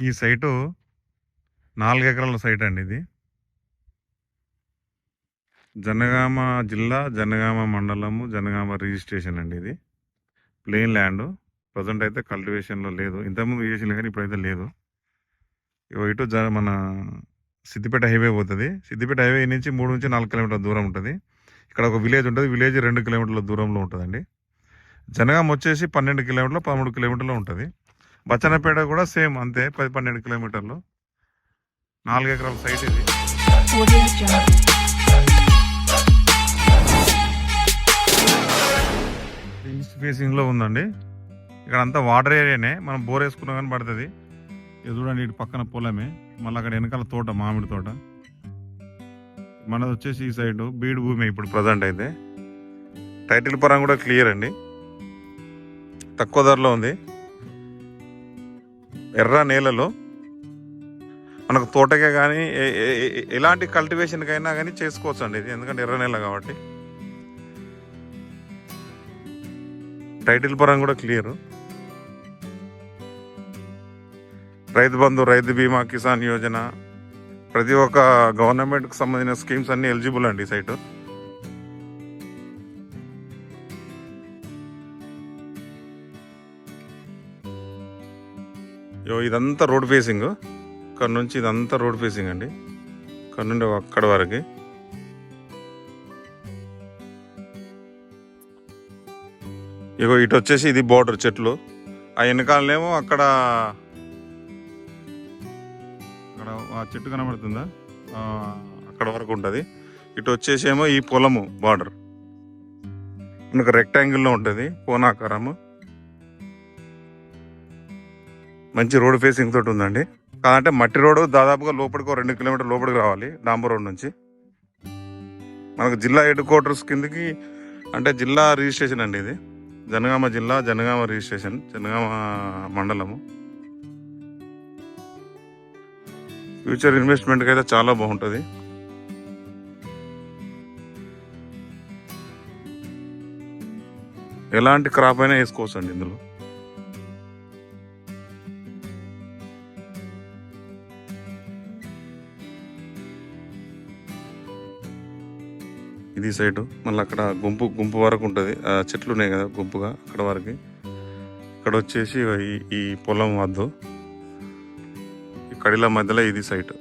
ఈ సైటు నాలుగు ఎకరాల సైట్ అండి ఇది. జనగామ జిల్లా జనగామ మండలము జనగామ రిజిస్ట్రేషన్ అండి ఇది. Plain land. ప్రజెంట్ అయితే కల్టివేషన్లో లేదు. ఇంతకుముందు చేసింది కానీ ఇప్పుడైతే లేదు. ఇటు జ మన సిద్దిపేట హైవే పోతుంది. సిద్దిపేట హైవే నుంచి మూడు నుంచి నాలుగు కిలోమీటర్ల దూరం ఉంటుంది. ఇక్కడ ఒక విలేజ్ ఉంటుంది. విలేజ్ రెండు కిలోమీటర్ల దూరంలో ఉంటుందండి. జనగామ వచ్చేసి పన్నెండు కిలోమీటర్లు పదమూడు కిలోమీటర్లు ఉంటుంది. బచ్చన్నపేట కూడా సేమ్ అంతే పది పన్నెండు కిలోమీటర్లు. నాలుగు ఎకరాల సైట్ ఇది. ఈస్ట్ ఫేసింగ్లో ఉందండి. ఇక్కడ అంతా వాటర్ ఏరియానే మనం బోర్ వేసుకున్నా కానీ పడుతుంది. ఇది చూడండి ఇటు పక్కన పొలమే మళ్ళీ అక్కడ వెనకాల తోట మామిడి తోట. మనది వచ్చేసి ఈ సైడ్ బీడు భూమి ఇప్పుడు ప్రజెంట్ అయితే. టైటిల్ పరంగా కూడా క్లియర్ అండి. తక్కువ ధరలో ఉంది. ఎర్ర నేలలో మనకు తోటకే కానీ ఎలాంటి కల్టివేషన్కైనా కానీ చేసుకోవచ్చు అండి ఇది. ఎందుకంటే ఎర్ర నేల కాబట్టి. టైటిల్ పరం కూడా క్లియర్ రైతు బంధు రైతు బీమా కిసాన్ యోజన ప్రతి ఒక్క గవర్నమెంట్కి సంబంధించిన స్కీమ్స్ అన్ని ఎలిజిబుల్ అండి ఈ సైటు యో ఇదంతా రోడ్ ఫేసింగ్. ఇక్కడ నుంచి ఇదంతా రోడ్ ఫేసింగ్ అండి. ఇక్కడ నుండి అక్కడ వరకు. ఇగో ఇటు వచ్చేసి ఇది బోర్డర్ చెట్లు. ఆ వెనకాలనేమో అక్కడ అక్కడ ఆ చెట్టు కనబడుతుందా? అక్కడ వరకు ఉంటుంది. ఇటు వచ్చేసేమో ఈ పొలము బార్డర్. మనకు రెక్టాంగిల్లో ఉంటుంది. కోనాకారము మంచి రోడ్ ఫేసింగ్ తోటి ఉందండి. కాదంటే మట్టి రోడ్డు దాదాపుగా లోపలికి ఒక రెండు కిలోమీటర్ లోపలికి రావాలి డాంబర్ రోడ్ నుంచి. మనకు జిల్లా హెడ్ క్వార్టర్స్ కిందకి అంటే జిల్లా రిజిస్ట్రేషన్ అండి ఇది. జనగామ జిల్లా జనగామ రిజిస్ట్రేషన్ జనగామ మండలము. ఫ్యూచర్ ఇన్వెస్ట్మెంట్కి అయితే చాలా బాగుంటుంది. ఎలాంటి క్రాప్ అయినా వేసుకోవచ్చు అండి ఇందులో. ఇది సైడు. మళ్ళీ అక్కడ గుంపు గుంపు వరకు ఉంటుంది. ఆ చెట్లు ఉన్నాయి కదా గుంపుగా అక్కడ వరకు. ఇక్కడ వచ్చేసి ఈ ఈ పొలం వద్దు. ఈ కడిల మధ్యలో ఇది సైట్.